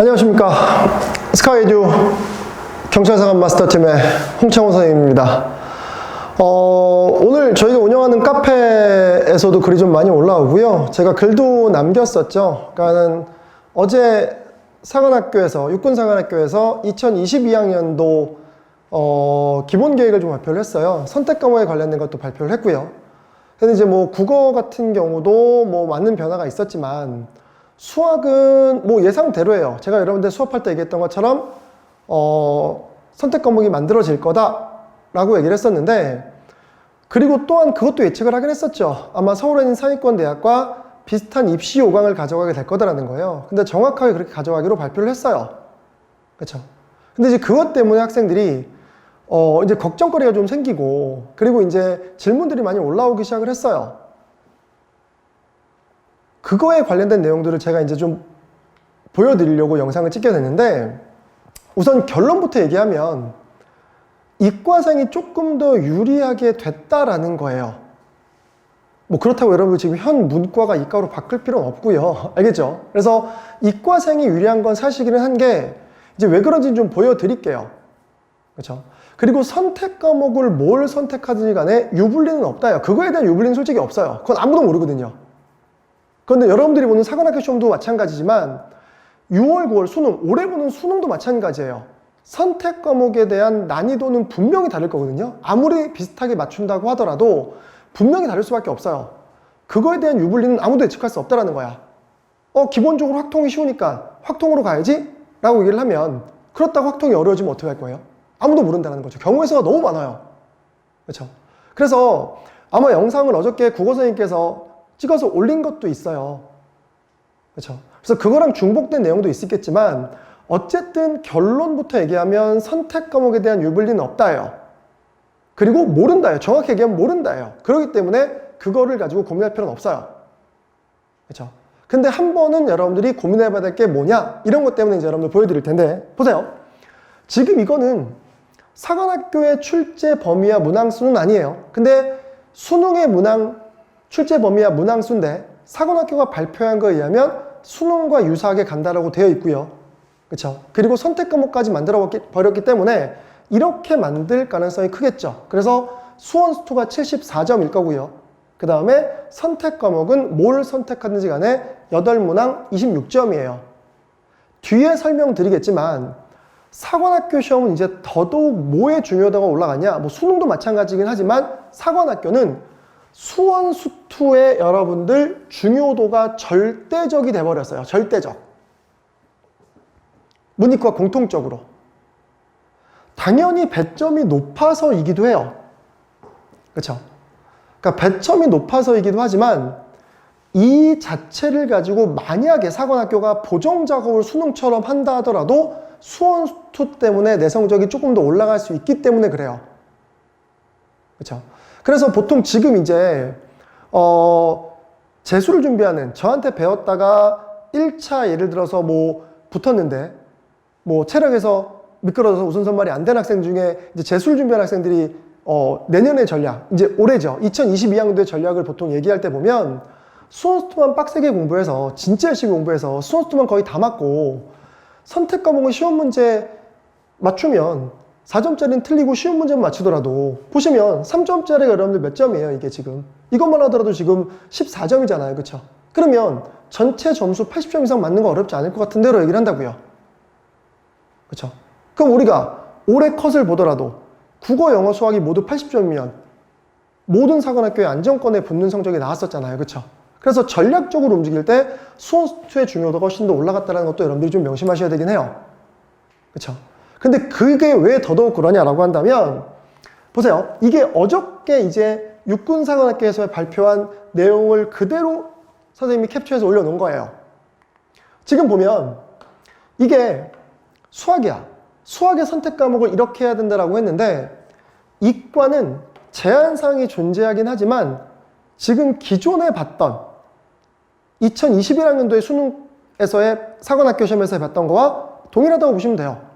안녕하십니까. 스카이듀 경찰상업 마스터팀의 홍창호 선생님입니다. 어, 오늘 저희가 운영하는 카페에서도 글이 좀 많이 올라오고요. 제가 글도 남겼었죠. 그러니까는 어제 사관학교에서, 육군사관학교에서 2022학년도 어, 기본 계획을 좀 발표를 했어요. 선택 과목에 관련된 것도 발표를 했고요. 근데 이제 뭐 국어 같은 경우도 뭐 많은 변화가 있었지만 수학은 뭐 예상대로예요. 제가 여러분들 수업할 때 얘기했던 것처럼 어, 선택 과목이 만들어질 거다라고 얘기를 했었는데 그리고 또한 그것도 예측을 하긴 했었죠. 아마 서울에 있는 상위권 대학과 비슷한 입시 요강을 가져가게 될 거다라는 거예요. 근데 정확하게 그렇게 가져가기로 발표를 했어요. 그렇죠? 근데 이제 그것 때문에 학생들이 어, 이제 걱정거리가 좀 생기고, 그리고 이제 질문들이 많이 올라오기 시작을 했어요. 그거에 관련된 내용들을 제가 이제 좀 보여드리려고 영상을 찍게 됐는데, 우선 결론부터 얘기하면, 이과생이 조금 더 유리하게 됐다라는 거예요. 뭐 그렇다고 여러분 지금 현 문과가 이과로 바뀔 필요는 없고요. 알겠죠? 그래서 이과생이 유리한 건 사실이긴 한 게, 이제 왜 그런지 좀 보여드릴게요. 그렇죠? 그리고 선택 과목을 뭘 선택하든지 간에 유불리는 없다요. 그거에 대한 유불리는 솔직히 없어요. 그건 아무도 모르거든요. 그런데 여러분들이 보는 사관학교 시험도 마찬가지지만 6월, 9월 수능, 올해 보는 수능도 마찬가지예요. 선택 과목에 대한 난이도는 분명히 다를 거거든요. 아무리 비슷하게 맞춘다고 하더라도 분명히 다를 수밖에 없어요. 그거에 대한 유불리는 아무도 예측할 수 없다라는 거야. 어, 기본적으로 확통이 쉬우니까 확통으로 가야지? 라고 얘기를 하면 그렇다고 확통이 어려워지면 어떻게 할 거예요? 아무도 모른다는 거죠. 경우의 수가 너무 많아요. 그렇죠? 그래서 아마 영상을 어저께 국어 선생님께서 찍어서 올린 것도 있어요. 그렇죠? 그래서 그거랑 중복된 내용도 있겠지만 어쨌든 결론부터 얘기하면 선택 과목에 대한 유불리는 없다예요. 그리고 모른다예요. 정확히 얘기하면 모른다예요. 그렇기 때문에 그거를 가지고 고민할 필요는 없어요. 그렇죠? 근데 한 번은 여러분들이 고민해봐야 될 게 뭐냐 이런 것 때문에 이제 여러분들 보여드릴 텐데 보세요. 지금 이거는 사관학교의 출제 범위와 문항 수는 아니에요. 근데 수능의 문항 출제 범위와 문항수인데 사관학교가 발표한 거에 의하면 수능과 유사하게 간다라고 되어 있고요. 그렇죠? 그리고 선택 과목까지 만들어 버렸기 때문에 이렇게 만들 가능성이 크겠죠. 그래서 수원 수투가 74점일 거고요. 그 다음에 선택 과목은 뭘 선택하든지 간에 8문항 26점이에요. 뒤에 설명드리겠지만 사관학교 시험은 이제 더더욱 뭐에 중요도가 올라가냐? 뭐 수능도 마찬가지긴 하지만 사관학교는 수원 수 투의 여러분들 중요도가 절대적이 돼버렸어요. 절대적. 문이과 공통적으로. 당연히 배점이 높아서이기도 해요. 그렇죠? 그러니까 배점이 높아서이기도 하지만 이 자체를 가지고 만약에 사관학교가 보정 작업을 수능처럼 한다 하더라도 수원투 때문에 내 성적이 조금 더 올라갈 수 있기 때문에 그래요. 그렇죠? 그래서 보통 지금 이제 어 재수를 준비하는 저한테 배웠다가 1차 예를 들어서 뭐 붙었는데 뭐 체력에서 미끄러져서 우선 선발이 안 된 학생 중에 이제 재수를 준비하는 학생들이 어 내년의 전략 이제 올해죠. 2022학년도의 전략을 보통 얘기할 때 보면 수원수투만 빡세게 공부해서 진짜 열심히 공부해서 수원수투만 거의 다 맞고 선택 과목은 시험 문제 맞추면 4점짜리는 틀리고 쉬운 문제만 맞추더라도 보시면 3점짜리가 여러분들 몇 점이에요 이게 지금? 이것만 하더라도 지금 14점이잖아요 그쵸? 그러면 전체 점수 80점 이상 맞는 거 어렵지 않을 것 같은데로 얘기를 한다고요. 그쵸? 그럼 우리가 올해 컷을 보더라도 국어 영어 수학이 모두 80점이면 모든 사관학교에 안정권에 붙는 성적이 나왔었잖아요 그쵸? 그래서 전략적으로 움직일 때 수원수투의 중요도가 훨씬 더 올라갔다는 것도 여러분들이 좀 명심하셔야 되긴 해요. 그쵸? 근데 그게 왜 더더욱 그러냐라고 한다면, 보세요. 이게 어저께 이제 육군사관학교에서 발표한 내용을 그대로 선생님이 캡처해서 올려놓은 거예요. 지금 보면, 이게 수학이야. 수학의 선택 과목을 이렇게 해야 된다라고 했는데, 이과는 제한사항이 존재하긴 하지만, 지금 기존에 봤던 2021학년도에 수능에서의 사관학교 시험에서 봤던 거와 동일하다고 보시면 돼요.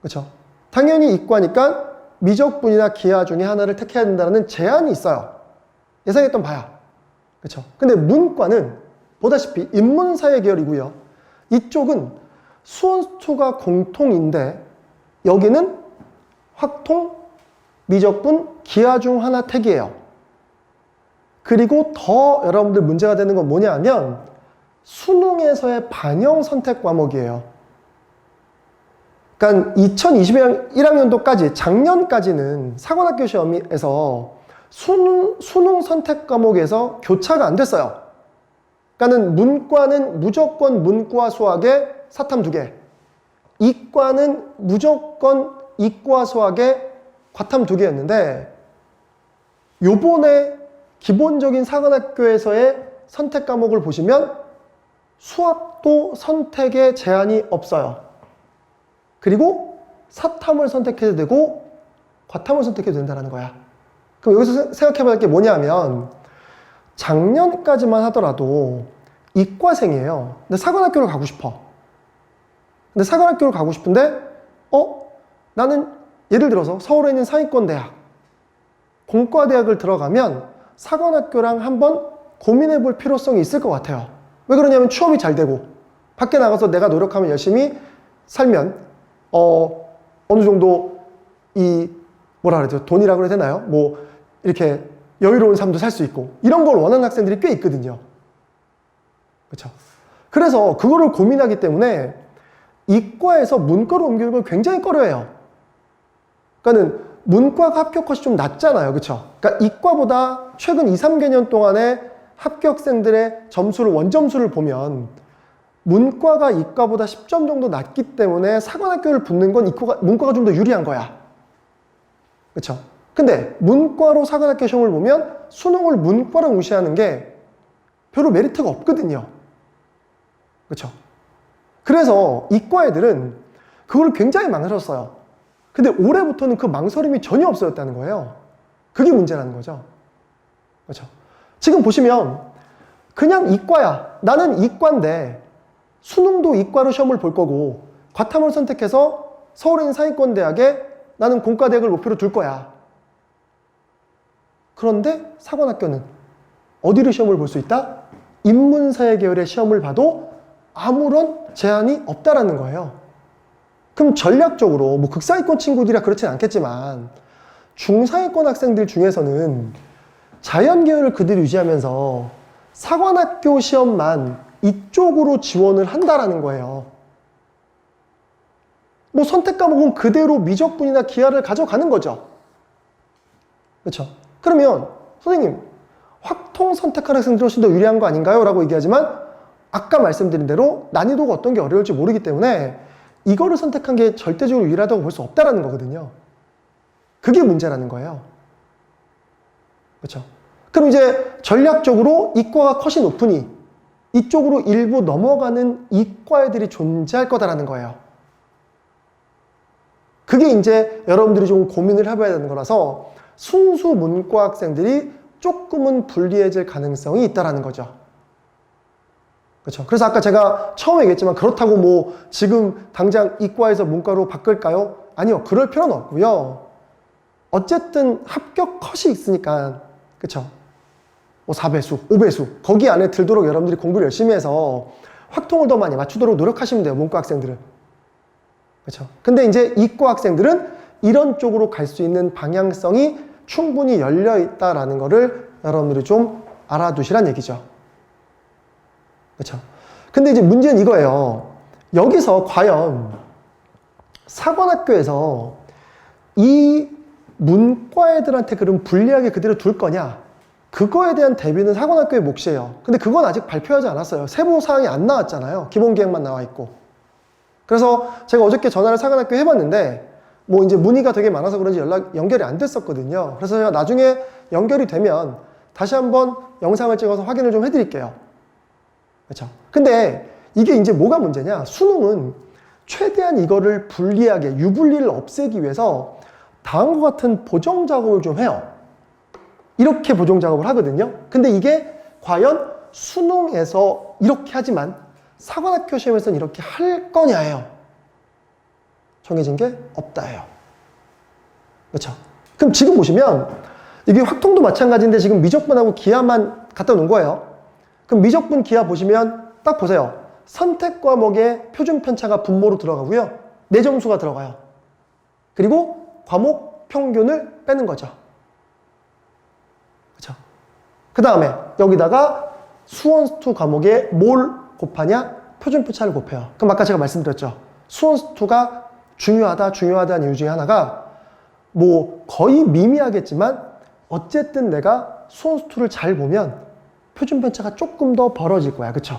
그렇죠? 당연히 이과니까 미적분이나 기하 중에 하나를 택해야 된다는 제한이 있어요. 예상했던 바야. 그렇죠? 근데 문과는 보다시피 인문사회 계열이고요. 이쪽은 수원수가 공통인데 여기는 확통, 미적분, 기하 중 하나 택이에요. 그리고 더 여러분들 문제가 되는 건 뭐냐 하면 수능에서의 반영 선택 과목이에요. 그러니까 2021학년도까지 작년까지는 사관학교 시험에서 수능, 수능 선택 과목에서 교차가 안 됐어요. 그러니까는 문과는 무조건 문과 수학에 사탐 두 개. 이과는 무조건 이과 수학에 과탐 두 개였는데 요번에 기본적인 사관학교에서의 선택 과목을 보시면 수학도 선택에 제한이 없어요. 그리고 사탐을 선택해도 되고 과탐을 선택해도 된다는 거야. 그럼 여기서 생각해 봐야 할 게 뭐냐면 작년까지만 하더라도 이과생이에요. 근데 사관학교를 가고 싶어. 근데 사관학교를 가고 싶은데 어? 나는 예를 들어서 서울에 있는 상위권 대학 공과대학을 들어가면 사관학교랑 한번 고민해 볼 필요성이 있을 것 같아요. 왜 그러냐면 취업이 잘 되고 밖에 나가서 내가 노력하면 열심히 살면 어 어느 정도 이 뭐라 그러죠 돈이라고 해야 되나요? 뭐 이렇게 여유로운 삶도 살 수 있고 이런 걸 원하는 학생들이 꽤 있거든요. 그렇죠? 그래서 그거를 고민하기 때문에 이과에서 문과로 옮기는 걸 굉장히 꺼려해요. 그러니까는 문과가 합격 컷이 좀 낮잖아요. 그렇죠? 그러니까 이과보다 최근 2, 3개년 동안에 합격생들의 점수를 원점수를 보면 문과가 이과보다 10점 정도 낮기 때문에 사관학교를 붙는 건 이과가, 문과가 좀 더 유리한 거야. 그렇죠? 근데 문과로 사관학교 시험을 보면 수능을 문과로 무시하는 게 별로 메리트가 없거든요. 그렇죠? 그래서 이과 애들은 그걸 굉장히 망설였어요. 근데 올해부터는 그 망설임이 전혀 없어졌다는 거예요. 그게 문제라는 거죠. 그렇죠? 지금 보시면 그냥 이과야. 나는 이과인데 수능도 이과로 시험을 볼 거고 과탐을 선택해서 서울에 있는 상위권 대학에 나는 공과대학을 목표로 둘 거야. 그런데 사관학교는 어디로 시험을 볼 수 있다? 인문사회 계열의 시험을 봐도 아무런 제한이 없다라는 거예요. 그럼 전략적으로 뭐 극상위권 친구들이라 그렇진 않겠지만 중상위권 학생들 중에서는 자연 계열을 그대로 유지하면서 사관학교 시험만 이쪽으로 지원을 한다라는 거예요. 뭐 선택 과목은 그대로 미적분이나 기하를 가져가는 거죠. 그렇죠? 그러면 선생님 확통 선택할 학생들이 훨씬 더 유리한 거 아닌가요? 라고 얘기하지만 아까 말씀드린 대로 난이도가 어떤 게 어려울지 모르기 때문에 이거를 선택한 게 절대적으로 유리하다고 볼 수 없다라는 거거든요. 그게 문제라는 거예요. 그렇죠? 그럼 이제 전략적으로 이과가 컷이 높으니 이쪽으로 일부 넘어가는 이과 애들이 존재할 거다라는 거예요. 그게 이제 여러분들이 좀 고민을 해봐야 되는 거라서 순수 문과 학생들이 조금은 불리해질 가능성이 있다라는 거죠. 그렇죠. 그래서 아까 제가 처음에 얘기했지만 그렇다고 뭐 지금 당장 이과에서 문과로 바꿀까요? 아니요. 그럴 필요는 없고요. 어쨌든 합격 컷이 있으니까 그렇죠. 뭐 4배수, 5배수 거기 안에 들도록 여러분들이 공부를 열심히 해서 확통을 더 많이 맞추도록 노력하시면 돼요. 문과 학생들은. 그렇죠. 근데 이제 이과 학생들은 이런 쪽으로 갈 수 있는 방향성이 충분히 열려 있다라는 거를 여러분들이 좀 알아두시란 얘기죠. 그렇죠. 근데 이제 문제는 이거예요. 여기서 과연 사관학교에서 이 문과 애들한테 그럼 불리하게 그대로 둘 거냐? 그거에 대한 대비는 사관학교의 몫이에요. 근데 그건 아직 발표하지 않았어요. 세부 사항이 안 나왔잖아요. 기본 계획만 나와 있고. 그래서 제가 어저께 전화를 사관학교 해봤는데 뭐 이제 문의가 되게 많아서 그런지 연락 연결이 안 됐었거든요. 그래서 제가 나중에 연결이 되면 다시 한번 영상을 찍어서 확인을 좀 해드릴게요. 그렇죠? 근데 이게 이제 뭐가 문제냐? 수능은 최대한 이거를 불리하게 유불리를 없애기 위해서 다음과 같은 보정 작업을 좀 해요. 이렇게 보정 작업을 하거든요. 근데 이게 과연 수능에서 이렇게 하지만 사관학교 시험에서는 이렇게 할 거냐예요. 정해진 게 없다예요. 그렇죠? 그럼 지금 보시면 이게 확통도 마찬가지인데 지금 미적분하고 기하만 갖다 놓은 거예요. 그럼 미적분 기하 보시면 딱 보세요. 선택 과목의 표준 편차가 분모로 들어가고요. 내 점수가 들어가요. 그리고 과목 평균을 빼는 거죠. 그 다음에 여기다가 수원수투 과목에 뭘 곱하냐? 표준 편차를 곱해요. 그럼 아까 제가 말씀드렸죠. 수원수투가 중요하다, 중요하다는 이유 중에 하나가 뭐 거의 미미하겠지만 어쨌든 내가 수원수투를 잘 보면 표준 편차가 조금 더 벌어질 거야. 그쵸?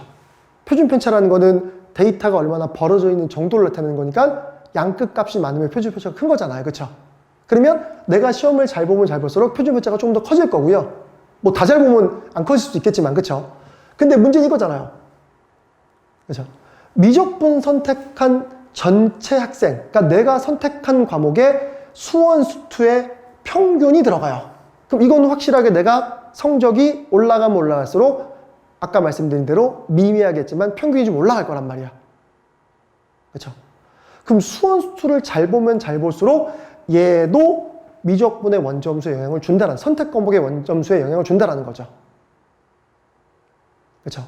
표준 편차라는 거는 데이터가 얼마나 벌어져 있는 정도를 나타내는 거니까 양끝 값이 많으면 표준 편차가 큰 거잖아요. 그쵸? 그러면 내가 시험을 잘 보면 잘 볼수록 표준 편차가 좀더 커질 거고요. 뭐 다 잘 보면 안 커질 수도 있겠지만, 그쵸? 근데 문제는 이거잖아요. 그죠? 미적분 선택한 전체 학생, 그러니까 내가 선택한 과목에 수원 수투의 평균이 들어가요. 그럼 이건 확실하게 내가 성적이 올라가면 올라갈수록 아까 말씀드린 대로 미미하겠지만 평균이 좀 올라갈 거란 말이야. 그렇죠? 그럼 수원 수투를 잘 보면 잘 볼수록 얘도 미적분의 원점수에 영향을 준다는 선택 과목의 원점수에 영향을 준다라는 거죠. 그렇죠?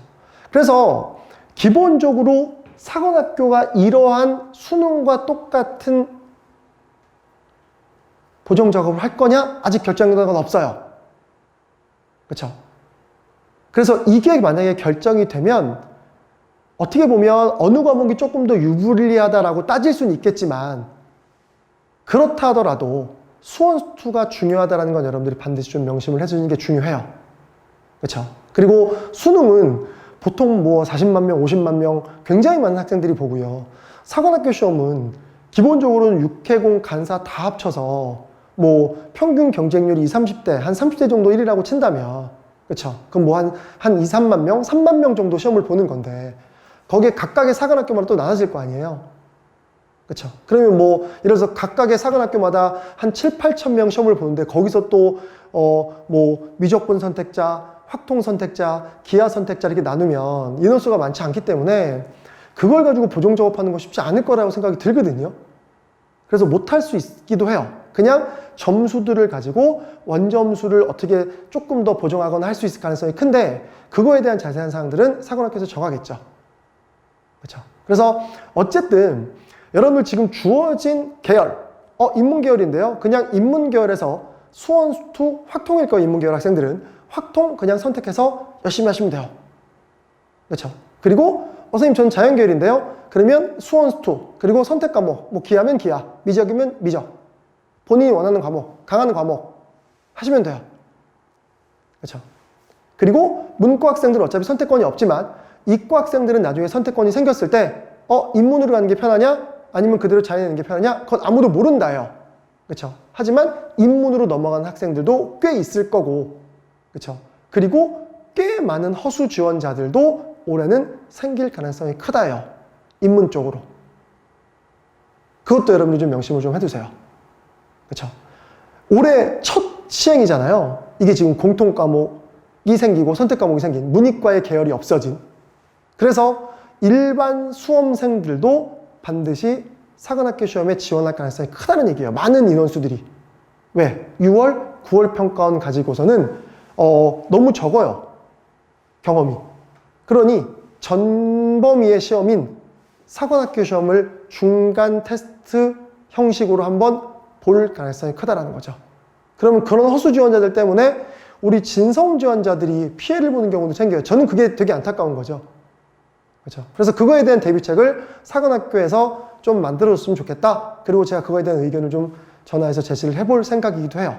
그래서 기본적으로 사관학교가 이러한 수능과 똑같은 보정 작업을 할 거냐? 아직 결정된 건 없어요. 그렇죠? 그래서 이게 만약에 결정이 되면 어떻게 보면 어느 과목이 조금 더 유불리하다라고 따질 수는 있겠지만 그렇다 하더라도 수원수투가 중요하다는 건 여러분들이 반드시 좀 명심을 해주는 게 중요해요. 그렇죠? 그리고 수능은 보통 뭐 40만 명, 50만 명 굉장히 많은 학생들이 보고요. 사관학교 시험은 기본적으로는 육해공, 간사 다 합쳐서 뭐 평균 경쟁률이 20, 30대, 한 30대 정도 1위라고 친다면 그렇죠? 그럼 뭐 한 한 2, 3만 명, 3만 명 정도 시험을 보는 건데 거기에 각각의 사관학교마다 또 나눠질 거 아니에요. 그렇죠? 그러면 뭐 예를 들어서 각각의 사관학교마다 한 7, 8천 명 시험을 보는데 거기서 또 어 뭐 미적분 선택자, 확통 선택자, 기하 선택자 이렇게 나누면 인원수가 많지 않기 때문에 그걸 가지고 보정 작업하는 거 쉽지 않을 거라고 생각이 들거든요. 그래서 못할 수 있기도 해요. 그냥 점수들을 가지고 원점수를 어떻게 조금 더 보정하거나 할 수 있을 가능성이 큰데 그거에 대한 자세한 사항들은 사관학교에서 정하겠죠. 그렇죠. 그래서 어쨌든 여러분들 지금 주어진 계열, 어 인문 계열인데요. 그냥 인문 계열에서 수원 수투 확통일 거예요. 인문 계열 학생들은 확통 그냥 선택해서 열심히 하시면 돼요. 그렇죠. 그리고 어, 선생님 저는 자연 계열인데요. 그러면 수원 수투 그리고 선택 과목 뭐 기하면 기하, 미적이면 미적. 본인이 원하는 과목, 강하는 과목 하시면 돼요. 그렇죠. 그리고 문과 학생들은 어차피 선택권이 없지만 이과 학생들은 나중에 선택권이 생겼을 때 어, 인문으로 가는 게 편하냐? 아니면 그대로 자연에 있는 게 편하냐? 그건 아무도 모른다요. 그렇죠. 하지만 인문으로 넘어가는 학생들도 꽤 있을 거고. 그렇죠. 그리고 꽤 많은 허수 지원자들도 올해는 생길 가능성이 크다요. 인문 쪽으로. 그것도 여러분들 좀 명심을 좀 해두세요. 그렇죠. 올해 첫 시행이잖아요. 이게 지금 공통 과목이 생기고 선택 과목이 생긴 문이과의 계열이 없어진. 그래서 일반 수험생들도 반드시 사관학교 시험에 지원할 가능성이 크다는 얘기예요. 많은 인원수들이. 왜? 6월, 9월 평가원 가지고서는 어, 너무 적어요. 경험이. 그러니 전범위의 시험인 사관학교 시험을 중간 테스트 형식으로 한번 볼 가능성이 크다라는 거죠. 그러면 그런 허수 지원자들 때문에 우리 진성 지원자들이 피해를 보는 경우도 생겨요. 저는 그게 되게 안타까운 거죠. 그렇죠. 그래서 그거에 대한 대비책을 사관학교에서 좀 만들어줬으면 좋겠다. 그리고 제가 그거에 대한 의견을 좀 전화해서 제시를 해볼 생각이기도 해요.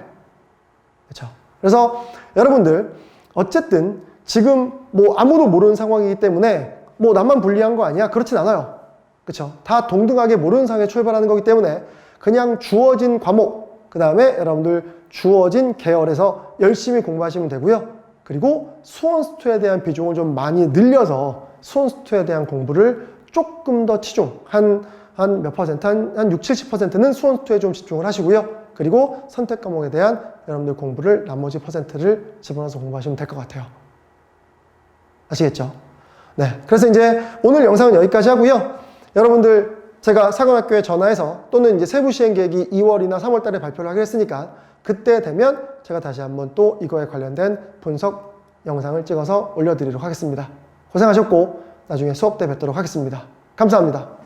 그렇죠. 그래서 여러분들 어쨌든 지금 뭐 아무도 모르는 상황이기 때문에 뭐 나만 불리한 거 아니야? 그렇진 않아요. 그렇죠. 다 동등하게 모르는 상황에 출발하는 거기 때문에 그냥 주어진 과목, 그 다음에 여러분들 주어진 계열에서 열심히 공부하시면 되고요. 그리고 수원스투에 대한 비중을 좀 많이 늘려서 수원스투에 대한 공부를 조금 더 치중, 한, 한 몇 퍼센트, 한, 한 6, 70%는 수원스투에 좀 집중을 하시고요. 그리고 선택 과목에 대한 여러분들 공부를 나머지 퍼센트를 집어넣어서 공부하시면 될 것 같아요. 아시겠죠? 네. 그래서 이제 오늘 영상은 여기까지 하고요. 여러분들 제가 사관학교에 전화해서 또는 이제 세부 시행 계획이 2월이나 3월 달에 발표를 하기로 했으니까 그때 되면 제가 다시 한번 또 이거에 관련된 분석 영상을 찍어서 올려드리도록 하겠습니다. 고생하셨고 나중에 수업 때 뵙도록 하겠습니다. 감사합니다.